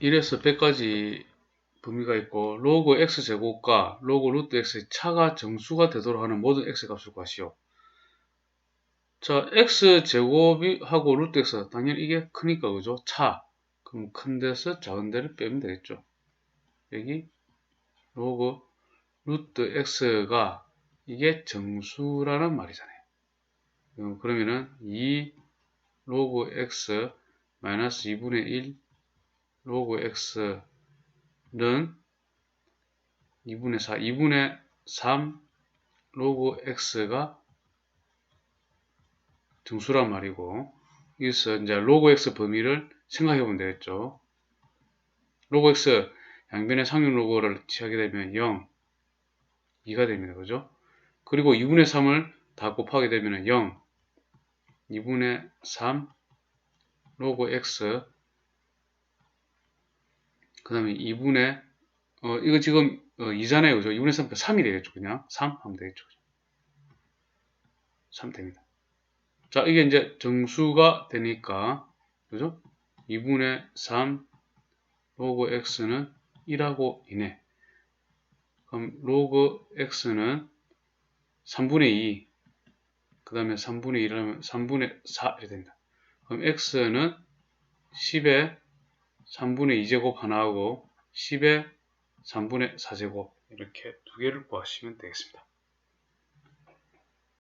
1에서 100까지 범위가 있고 로그 x제곱과 로그 루트 x의 차가 정수가 되도록 하는 모든 x 값을 구하시오. 자, x제곱이 하고 루트 x 당연히 이게 크니까 그죠? 차. 그럼 큰 데서 작은 데를 빼면 되겠죠. 여기 로그 루트 x가 이게 정수라는 말이잖아요. 어, 그러면은 2 로그 x 마이너스 2분의 1 로그 x는 2분의 4, 2분의 3 로그 x가 정수란 말이고 여기서 이제 로그 x 범위를 생각해 보면 되겠죠. 로그 x 양변의 상용 로그를 취하게 되면 0, 2가 됩니다. 그죠? 그리고 2분의 3을 다 곱하게 되면 0, 2분의 3 로그 x 그 다음에 2분의 어 이거 지금 어, 2잖아요 그죠? 2분의 3 3이 되겠죠 그냥? 3 하면 되겠죠 3 됩니다. 자 이게 이제 정수가 되니까 그죠? 2분의 3 로그 x는 1하고 2네 그럼 로그 x는 3분의 2, 그 다음에 3분의 1이라면 3분의 4 이렇게 됩니다. 그럼 x는 10에 3분의 2제곱 하나 하고 10에 3분의 4제곱 이렇게 두 개를 구하시면 되겠습니다.